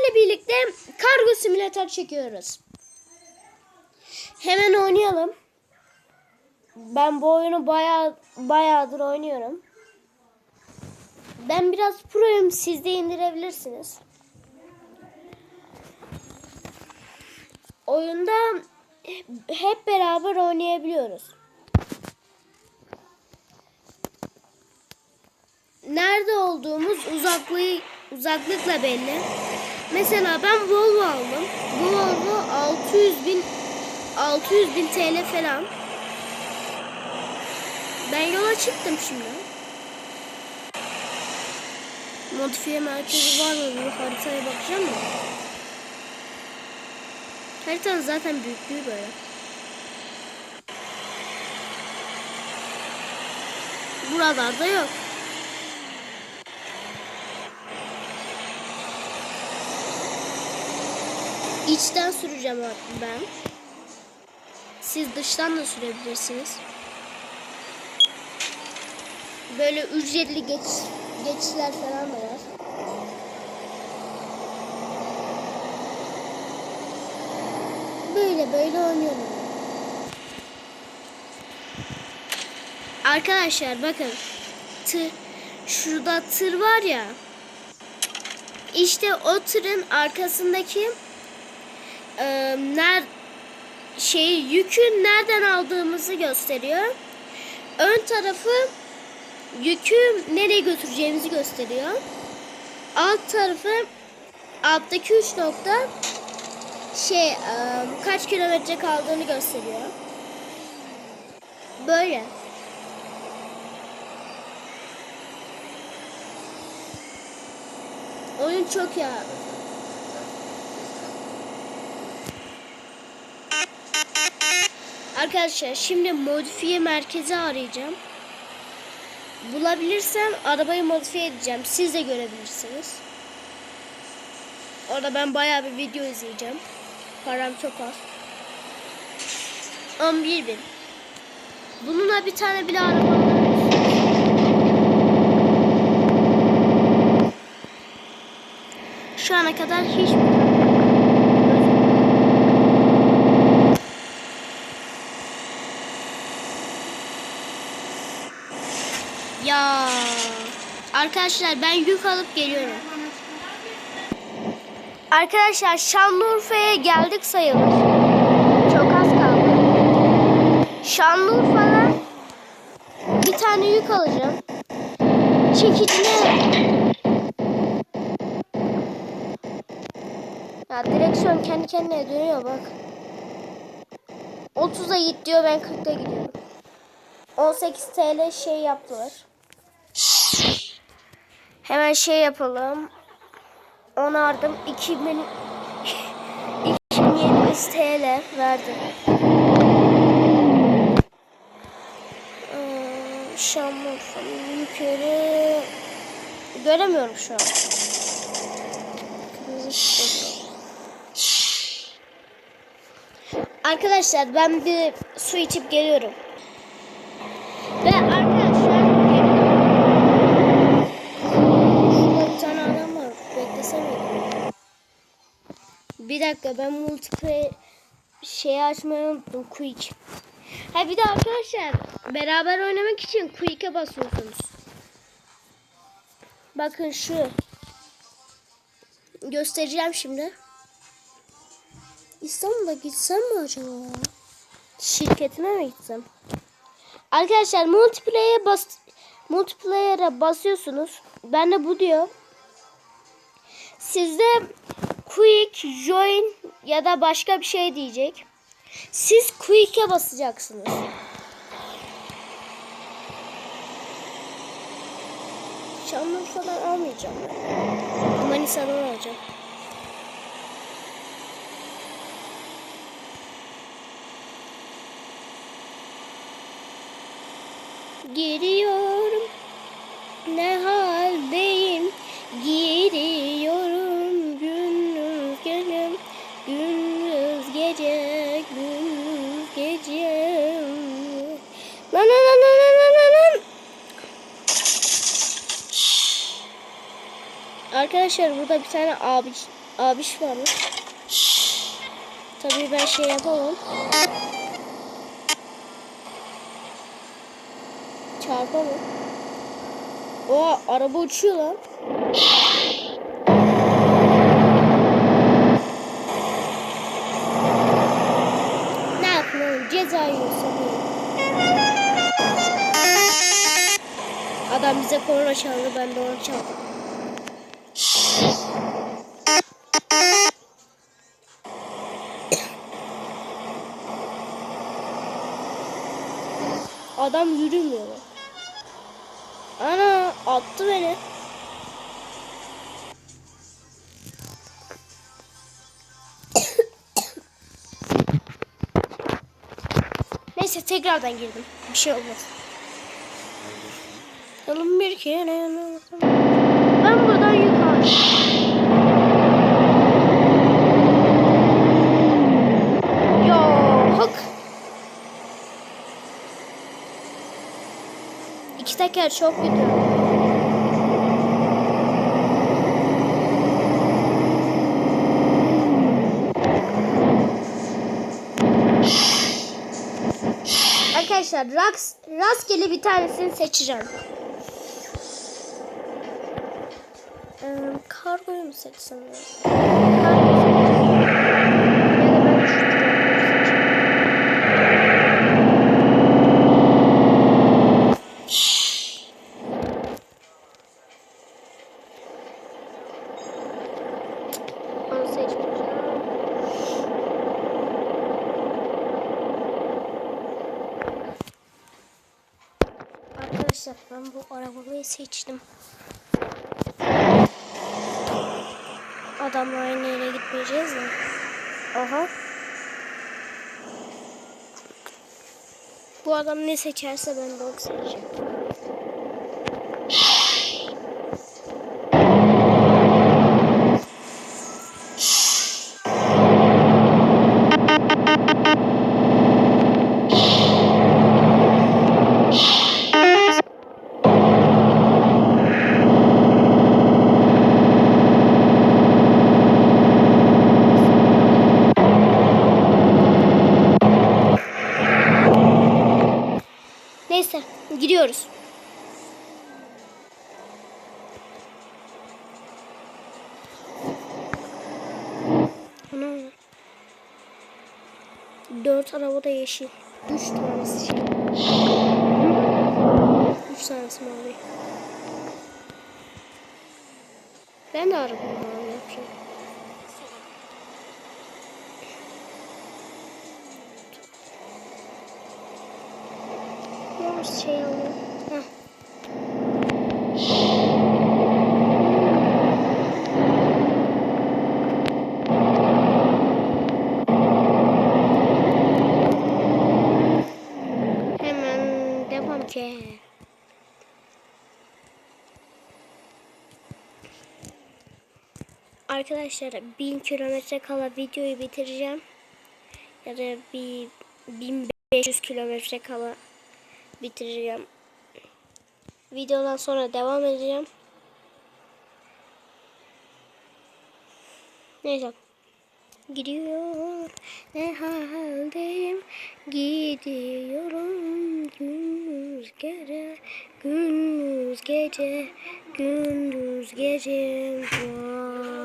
sizlerle birlikte kargo simülatör çekiyoruz. Hemen oynayalım. Ben bu oyunu bayağı bayağıdır oynuyorum. Ben biraz proyum. Siz de indirebilirsiniz. Oyunda hep beraber oynayabiliyoruz. Nerede olduğumuz uzaklığı uzaklıkla belli. Mesela ben Volvo aldım. Volvo 600 bin 600 bin TL falan. Ben yola çıktım şimdi. Modifiye merkezi var mı? Bir haritaya bakacağım mı? Haritanın zaten büyüklüğü böyle. Buralarda yok. İçten süreceğim ben. Siz dıştan da sürebilirsiniz. Böyle ücretli geç, geçişler falan da var. Böyle böyle oynuyorum. Arkadaşlar bakın. Tır, şurada tır var ya. İşte o tırın arkasındaki e, ner şeyi yükü nereden aldığımızı gösteriyor. Ön tarafı yükü nereye götüreceğimizi gösteriyor. Alt tarafı alttaki üç nokta şey e, kaç kilometre kaldığını gösteriyor. Böyle. Oyun çok iyi abi. Arkadaşlar şimdi modifiye merkezi arayacağım. Bulabilirsem arabayı modifiye edeceğim. Siz de görebilirsiniz. Orada ben bayağı bir video izleyeceğim. Param çok az. 11 bin. Bununla bir tane bile araba. Şu ana kadar hiç arkadaşlar ben yük alıp geliyorum. Arkadaşlar Şanlıurfa'ya geldik sayılır. Çok az kaldı. Şanlıurfa'dan bir tane yük alacağım. Çekicine ya direksiyon kendi kendine dönüyor bak. 30'a git diyor ben 40'ta gidiyorum. 18 TL şey yaptılar. Hemen şey yapalım. Onardım. 2000 2700 TL verdim. Ee, Şanlıurfa Ülkeri göremiyorum şu an. Arkadaşlar ben bir su içip geliyorum. Ve arkadaşlar Şurada bir tane adam var. Beklesem miydim? Bir dakika ben multiplayer şeyi açmayı unuttum. Quick. Ha bir de arkadaşlar beraber oynamak için Quick'e basıyorsunuz. Bakın şu. Göstereceğim şimdi. İstanbul'a gitsem mi acaba? Şirketime mi gitsem? Arkadaşlar multiplayer'e bas multiplayer'e basıyorsunuz. Ben de bu diyor. Sizde quick join ya da başka bir şey diyecek. Siz quick'e basacaksınız. Şanlıurfa'dan almayacağım. Manisa'dan alacağım. Giriyorum gece Gündüz gece Lan lan lan lan lan lan lan Arkadaşlar burada bir tane abiş, abiş varmış. Tabii ben şey yapamam. Çarpamam. O araba uçuyor lan. Ne yiyorsa bu. Adam bize korna çaldı ben de onu çaldım. Adam yürümüyor. Ana attı beni. Neyse tekrardan girdim. Bir şey olmaz. Yalım bir kere. Ben buradan yukarı. Hak. İki teker çok kötü. Arkadaşlar rast, rastgele bir tanesini seçeceğim. Ee, kargoyu mu seçsem? Kargoyu seçeceğim. Arkadaşlar ben bu arabayı seçtim. Adamla aynı yere gitmeyeceğiz mi? Aha. Bu adam ne seçerse ben de onu seçeceğim. Neyse gidiyoruz. Ana. Dört araba da yeşil. Üç tanesi şey. Üç tanesi mavi. Ben de araba şey alalım. Heh. Hemen devam ki. Arkadaşlar 1000 kilometre kala videoyu bitireceğim. Ya da bir 1500 kilometre kala bitireceğim. Videodan sonra devam edeceğim. Neyse. Gidiyor. Ne haldeyim? Gidiyorum. Gündüz gece. Gündüz gece. Gündüz gece. Vay.